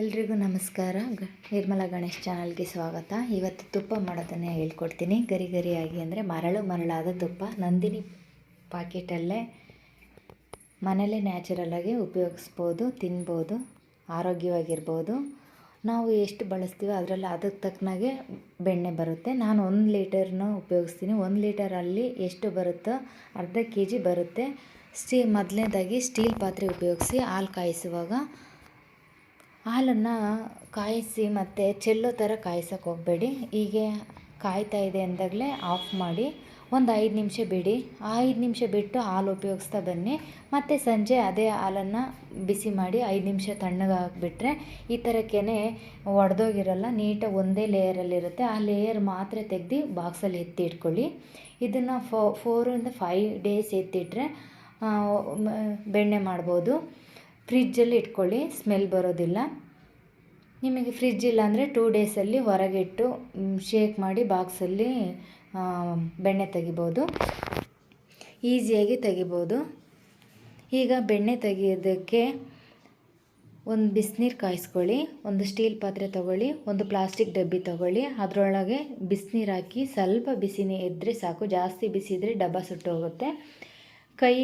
ಎಲ್ರಿಗೂ ನಮಸ್ಕಾರ. ಗ, ನಿರ್ಮಲಾ ಗಣೇಶ್ ಚಾನಲ್ಗೆ ಸ್ವಾಗತ. ಇವತ್ತು ತುಪ್ಪ ಮಾಡೋದನ್ನೇ ಹೇಳ್ಕೊಡ್ತೀನಿ. ಗರಿ ಗರಿಯಾಗಿ ಅಂದರೆ ಮರಳು ಮರಳಾದ ತುಪ್ಪ. ನಂದಿನಿ ಪಾಕೆಟಲ್ಲೇ ಮನೇಲೇ ನ್ಯಾಚುರಲಾಗಿ ಉಪಯೋಗಿಸ್ಬೋದು, ತಿನ್ಬೋದು, ಆರೋಗ್ಯವಾಗಿರ್ಬೋದು. ನಾವು ಎಷ್ಟು ಬಳಸ್ತೀವೋ ಅದರಲ್ಲಿ ಅದಕ್ಕೆ ತಕ್ಕನಾಗೆ ಬೆಣ್ಣೆ ಬರುತ್ತೆ. ನಾನು ಒಂದು ಲೀಟರ್ನ ಉಪಯೋಗಿಸ್ತೀನಿ. ಒಂದು ಲೀಟರಲ್ಲಿ ಎಷ್ಟು ಬರುತ್ತೋ ಅರ್ಧ ಕೆ ಜಿ ಬರುತ್ತೆ. ಸ್ಟೀ, ಮೊದಲನೇದಾಗಿ ಸ್ಟೀಲ್ ಪಾತ್ರೆ ಉಪಯೋಗಿಸಿ ಹಾಲು ಕಾಯಿಸುವಾಗ ಹಾಲನ್ನು ಕಾಯಿಸಿ ಮತ್ತು ಚೆಲ್ಲೋ ಥರ ಕಾಯಿಸೋಕೆ ಹೋಗಬೇಡಿ. ಹೀಗೆ ಕಾಯ್ತಾ ಇದೆ ಅಂದಾಗಲೇ ಆಫ್ ಮಾಡಿ ಒಂದು ಐದು ನಿಮಿಷ ಬಿಡಿ. ಐದು ನಿಮಿಷ ಬಿಟ್ಟು ಹಾಲು ಉಪಯೋಗಿಸ್ತಾ ಬನ್ನಿ. ಮತ್ತು ಸಂಜೆ ಅದೇ ಹಾಲನ್ನು ಬಿಸಿ ಮಾಡಿ ಐದು ನಿಮಿಷ ತಣ್ಣಗೆ ಹಾಕಿಬಿಟ್ರೆ ಈ ಕೆನೆ ಒಡೆದೋಗಿರಲ್ಲ, ನೀಟಾಗಿ ಒಂದೇ ಲೇಯರಲ್ಲಿರುತ್ತೆ ಆ ಲೇಯರ್ ಮಾತ್ರ ತೆಗೆದು ಬಾಕ್ಸಲ್ಲಿ ಎತ್ತಿ ಇಟ್ಕೊಳ್ಳಿ. ಇದನ್ನು ಫೋ ಫೋರಿಂದ ಫೈವ್ ಡೇಸ್ ಎತ್ತಿಟ್ರೆ ಬೆಣ್ಣೆ ಮಾಡ್ಬೋದು. ಫ್ರಿಜ್ಜಲ್ಲಿ ಇಟ್ಕೊಳ್ಳಿ ಸ್ಮೆಲ್ ಬರೋದಿಲ್ಲ. ನಿಮಗೆ ಫ್ರಿಜ್ ಇಲ್ಲ ಅಂದರೆ ಟೂ ಡೇಸಲ್ಲಿ ಹೊರಗಿಟ್ಟು ಶೇಕ್ ಮಾಡಿ ಬಾಕ್ಸಲ್ಲಿ ಬೆಣ್ಣೆ ತೆಗಿಬೋದು. ಈಸಿಯಾಗಿ ತೆಗಿಬೋದು. ಈಗ ಬೆಣ್ಣೆ ತೆಗೆಯೋದಕ್ಕೆ ಒಂದು ಬಿಸಿನೀರು ಕಾಯಿಸ್ಕೊಳ್ಳಿ, ಒಂದು ಸ್ಟೀಲ್ ಪಾತ್ರೆ ತೊಗೊಳ್ಳಿ, ಒಂದು ಪ್ಲಾಸ್ಟಿಕ್ ಡಬ್ಬಿ ತೊಗೊಳ್ಳಿ, ಅದರೊಳಗೆ ಬಿಸಿನೀರು ಹಾಕಿ ಸ್ವಲ್ಪ ಬಿಸಿನೇ ಇದ್ದರೆ ಸಾಕು, ಜಾಸ್ತಿ ಬಿಸಿ ಇದ್ದರೆ ಡಬ್ಬ ಸುಟ್ಟೋಗುತ್ತೆ ಕೈ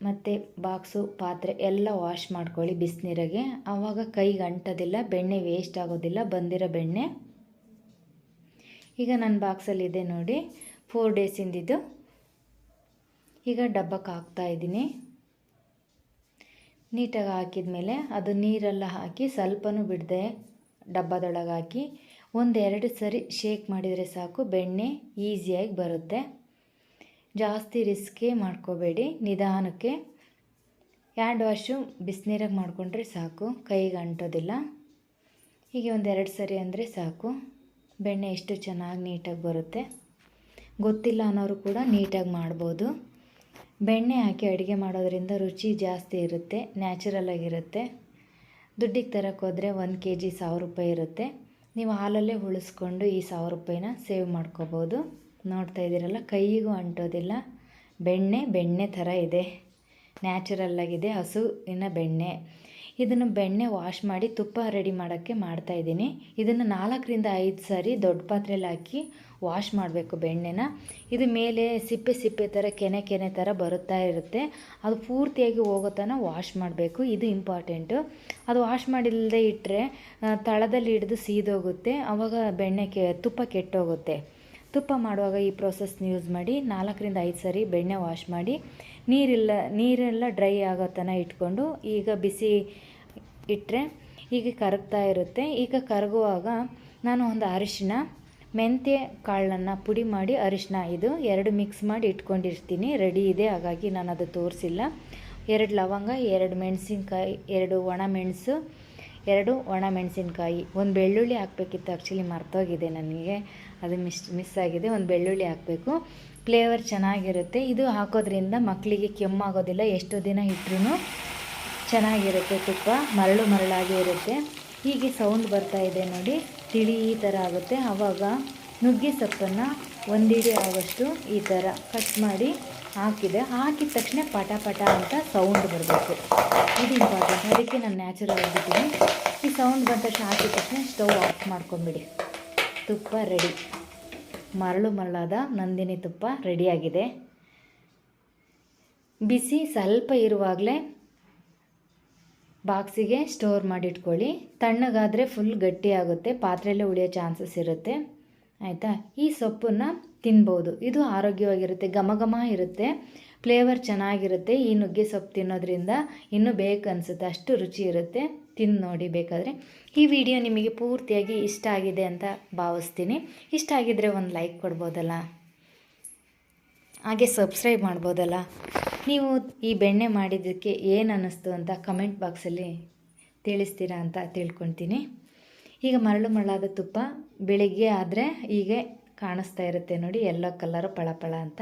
ಮತ್ತು ಬಾಕ್ಸು, ಪಾತ್ರೆ ಎಲ್ಲ ವಾಶ್ ಮಾಡ್ಕೊಳ್ಳಿ ಬಿಸಿನೀರಿಗೆ. ಆವಾಗ ಕೈಗೆ ಅಂಟೋದಿಲ್ಲ ಬೆಣ್ಣೆ ವೇಸ್ಟ್ ಆಗೋದಿಲ್ಲ, ಬಂದಿರೋ ಬೆಣ್ಣೆ. ಈಗ ನನ್ನ ಬಾಕ್ಸಲ್ಲಿದೆ ನೋಡಿ ಫೋರ್ ಡೇಸಿಂದಿದ್ದು ಈಗ ಡಬ್ಬಕ್ಕೆ ಹಾಕ್ತಾ ಇದ್ದೀನಿ. ನೀಟಾಗಿ ಹಾಕಿದ ಮೇಲೆ ಅದು ನೀರೆಲ್ಲ ಹಾಕಿ ಸ್ವಲ್ಪನೂ ಬಿಡದೆ ಡಬ್ಬದೊಳಗೆ ಹಾಕಿ ಒಂದೆರಡು ಸರಿ ಶೇಕ್ ಮಾಡಿದರೆ ಸಾಕು, ಬೆಣ್ಣೆ ಈಸಿಯಾಗಿ ಬರುತ್ತೆ. ಜಾಸ್ತಿ ರಿಸ್ಕೇ ಮಾಡ್ಕೋಬೇಡಿ, ನಿಧಾನಕ್ಕೆ. ಹ್ಯಾಂಡ್ ವಾಶು ಬಿಸಿನೀರಾಗಿ ಮಾಡಿಕೊಂಡ್ರೆ ಸಾಕು, ಕೈಗೆ ಅಂಟೋದಿಲ್ಲ. ಹೀಗೆ ಒಂದೆರಡು ಸರಿ ಅಂದರೆ ಸಾಕು. ಬೆಣ್ಣೆ ಎಷ್ಟು ಚೆನ್ನಾಗಿ ನೀಟಾಗಿ ಬರುತ್ತೆ. ಗೊತ್ತಿಲ್ಲ ಅನ್ನೋರು ಕೂಡ ನೀಟಾಗಿ ಮಾಡ್ಬೋದು. ಬೆಣ್ಣೆ ಹಾಕಿ ಅಡುಗೆ ಮಾಡೋದ್ರಿಂದ ರುಚಿ ಜಾಸ್ತಿ ಇರುತ್ತೆ, ನ್ಯಾಚುರಲ್ ಆಗಿರುತ್ತೆ. ದುಡ್ಡಿಗೆ ತರಕ್ಕೆ ಹೋದರೆ ಒಂದು ಕೆ ಜಿ ಸಾವಿರ ರೂಪಾಯಿ ಇರುತ್ತೆ. ನೀವು ಹಾಲಲ್ಲೇ ಉಳಿಸ್ಕೊಂಡು ಈ ಸಾವಿರ ರೂಪಾಯಿನ ಸೇವ್ ಮಾಡ್ಕೋಬೋದು. ನೋಡ್ತಾ ಇದ್ದೀರಲ್ಲ, ಕೈಗೂ ಅಂಟೋದಿಲ್ಲ. ಬೆಣ್ಣೆ ಬೆಣ್ಣೆ ಥರ ಇದೆ. ನ್ಯಾಚುರಲ್ಲಾಗಿದೆ ಹಸುವಿನ ಬೆಣ್ಣೆ. ಇದನ್ನು ಬೆಣ್ಣೆ ವಾಶ್ ಮಾಡಿ ತುಪ್ಪ ರೆಡಿ ಮಾಡೋಕ್ಕೆ ಮಾಡ್ತಾಯಿದ್ದೀನಿ ಇದನ್ನು ನಾಲ್ಕರಿಂದ ಐದು ಸಾರಿ ದೊಡ್ಡ ಪಾತ್ರೆಯಲ್ಲಿ ಹಾಕಿ ವಾಶ್ ಮಾಡಬೇಕು ಬೆಣ್ಣೆನ. ಇದು ಮೇಲೆ ಸಿಪ್ಪೆ ಸಿಪ್ಪೆ ಥರ, ಕೆನೆ ಕೆನೆ ಥರ ಬರುತ್ತಾ ಇರುತ್ತೆ. ಅದು ಪೂರ್ತಿಯಾಗಿ ಹೋಗೋ ತನಕ ವಾಶ್ ಮಾಡಬೇಕು. ಇದು ಇಂಪಾರ್ಟೆಂಟು. ಅದು ವಾಶ್ ಮಾಡಿಲ್ಲದೆ ಇಟ್ಟರೆ ತಳದಲ್ಲಿ ಹಿಡಿದು ಸೀದೋಗುತ್ತೆ. ಆವಾಗ ಬೆಣ್ಣೆ ಕೆ, ತುಪ್ಪ ಕೆಟ್ಟೋಗುತ್ತೆ. ತುಪ್ಪ ಮಾಡುವಾಗ ಈ ಪ್ರೋಸೆಸ್ನ ಯೂಸ್ ಮಾಡಿ, ನಾಲ್ಕರಿಂದ ಐದು ಸರಿ ಬೆಣ್ಣೆ ವಾಶ್ ಮಾಡಿ, ನೀರಿಲ್ಲ, ನೀರೆಲ್ಲ ಡ್ರೈ ಆಗೋ ತನಕ ಇಟ್ಕೊಂಡು ಈಗ ಬಿಸಿ ಇಟ್ಟರೆ ಈಗ ಕರಗ್ತಾ ಇರುತ್ತೆ. ಈಗ ಕರಗುವಾಗ ನಾನು ಒಂದು ಅರಿಶಿನ, ಮೆಂತ್ಯ ಕಾಳನ್ನು ಪುಡಿ ಮಾಡಿ ಅರಿಶಿನ ಇದು ಎರಡು ಮಿಕ್ಸ್ ಮಾಡಿ ಇಟ್ಕೊಂಡಿರ್ತೀನಿ. ರೆಡಿ ಇದೆ, ಹಾಗಾಗಿ ನಾನು ಅದು ತೋರಿಸಿಲ್ಲ. ಎರಡು ಲವಂಗ, ಎರಡು ಮೆಣಸಿನ್ಕಾಯಿ, ಎರಡು ಒಣ ಮೆಣಸು ಎರಡು ಒಣ ಮೆಣಸಿನ್ಕಾಯಿ, ಒಂದು ಬೆಳ್ಳುಳ್ಳಿ ಹಾಕಬೇಕಿತ್ತು. ಆ್ಯಕ್ಚುಲಿ ಮರ್ತೋಗಿದೆ ನನಗೆ. ಅದು ಮಿಸ್ ಮಿಸ್ ಆಗಿದೆ. ಒಂದು ಬೆಳ್ಳುಳ್ಳಿ ಹಾಕಬೇಕು. ಫ್ಲೇವರ್ ಚೆನ್ನಾಗಿರುತ್ತೆ. ಇದು ಹಾಕೋದ್ರಿಂದ ಮಕ್ಕಳಿಗೆ ಕೆಮ್ಮಾಗೋದಿಲ್ಲ. ಎಷ್ಟು ದಿನ ಇಟ್ಟರೂ ಚೆನ್ನಾಗಿರುತ್ತೆ ತುಪ್ಪ. ಮರಳು ಮರಳಾಗಿ ಇರುತ್ತೆ. ಹೀಗೆ ಸೌಂಡ್ ಬರ್ತಾ ಇದೆ ನೋಡಿ. ತಿಳಿ ಈ ಥರ ಆಗುತ್ತೆ. ಆವಾಗ ನುಗ್ಗೆ ಸೊಪ್ಪನ್ನು ಒಂದಿಡಿ ಆಗೋಷ್ಟು ಈ ಥರ ಕಟ್ ಮಾಡಿ ಹಾಕಿದೆ. ಹಾಕಿದ ತಕ್ಷಣ ಪಟ ಪಟ ಅಂತ ಸೌಂಡ್ ಬರಬೇಕು. ಇದು ಇಂಪಾರ್ಟೆಂಟ್ ಅದಕ್ಕೆ ನಾನು ನ್ಯಾಚುರಲ್ ಆಗಿದ್ದೀನಿ ಈ ಸೌಂಡ್ ಬಂದ ತಕ್ಷಣ ಹಾಕಿದ ತಕ್ಷಣ ಸ್ಟವ್ ಆಫ್ ಮಾಡ್ಕೊಂಬಿಡಿ. ತುಪ್ಪ ರೆಡಿ ಮರಳು ಮರಳಾದ ನಂದಿನಿ ತುಪ್ಪ ರೆಡಿಯಾಗಿದೆ ಬಿಸಿ ಸ್ವಲ್ಪ ಇರುವಾಗಲೇ ಬಾಕ್ಸಿಗೆ ಸ್ಟೋರ್ ಮಾಡಿಟ್ಕೊಳ್ಳಿ. ತಣ್ಣಗಾದರೆ ಫುಲ್ ಗಟ್ಟಿಯಾಗುತ್ತೆ ಪಾತ್ರೆಯಲ್ಲೇ ಉಳಿಯೋ ಚಾನ್ಸಸ್ ಇರುತ್ತೆ. ಆಯಿತಾ? ಈ ಸೊಪ್ಪನ್ನು ತಿನ್ಬೋದು. ಇದು ಆರೋಗ್ಯವಾಗಿರುತ್ತೆ, ಘಮ ಘಮ ಇರುತ್ತೆ ಫ್ಲೇವರ್ ಚೆನ್ನಾಗಿರುತ್ತೆ. ಈ ನುಗ್ಗೆ ಸೊಪ್ಪು ತಿನ್ನೋದ್ರಿಂದ ಇನ್ನೂ ಬೇಕು ಅನಿಸುತ್ತೆ, ಅಷ್ಟು ರುಚಿ ಇರುತ್ತೆ. ತಿಂದು ನೋಡಿ ಬೇಕಾದರೆ. ಈ ವಿಡಿಯೋ ನಿಮಗೆ ಪೂರ್ತಿಯಾಗಿ ಇಷ್ಟ ಆಗಿದೆ ಅಂತ ಭಾವಿಸ್ತೀನಿ. ಇಷ್ಟ ಆಗಿದ್ದರೆ ಒಂದು ಲೈಕ್ ಕೊಡ್ಬೋದಲ್ಲ? ಹಾಗೆ ಸಬ್ಸ್ಕ್ರೈಬ್ ಮಾಡ್ಬೋದಲ್ಲ? ನೀವು ಈ ಬೆಣ್ಣೆ ಮಾಡಿದ್ದಕ್ಕೆ ಏನು ಅನ್ನಿಸ್ತು ಅಂತ ಕಮೆಂಟ್ ಬಾಕ್ಸಲ್ಲಿ ತಿಳಿಸ್ತೀರಾ ಅಂತ ತಿಳ್ಕೊತೀನಿ ಈಗ ಮರಳು ಮರಳಾದ ತುಪ್ಪ ಬೆಳಿಗ್ಗೆ ಆದರೆ ಹೀಗೆ ಕಾಣಿಸ್ತಾ ಇರುತ್ತೆ ನೋಡಿ ಎಲ್ಲೋ ಕಲರು ಪಳಪಳ ಪಳ ಅಂತ.